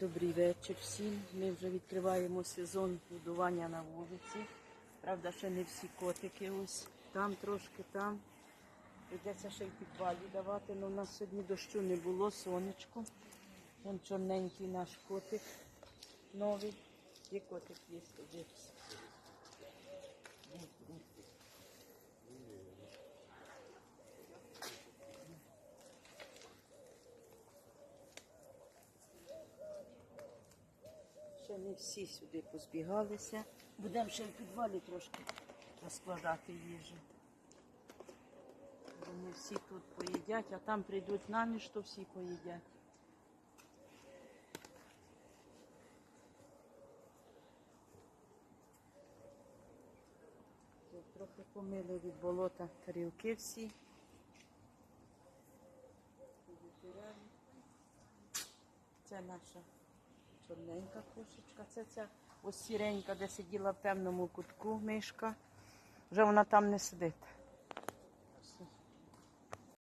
Добрий вечір всім. Ми вже відкриваємо сезон будування на вулиці. Правда, ще не всі котики ось там трошки, там. Прийдеться ще й підвалі давати, але у нас сьогодні дощу не було, сонечко. Вон чорненький наш котик новий. Є котик є, дивіться. Ще не всі сюди позбігалися. Будемо ще в підвалі трошки розкладати їжу. Не всі тут поїдять, а там прийдуть на ніч, то всі поїдять. Тут Трохи помили від болота тарілки всі. Це наша чорненька кошечка. Це ця ось сіренька, де сиділа в темному кутку мишка. Вже вона там не сидить.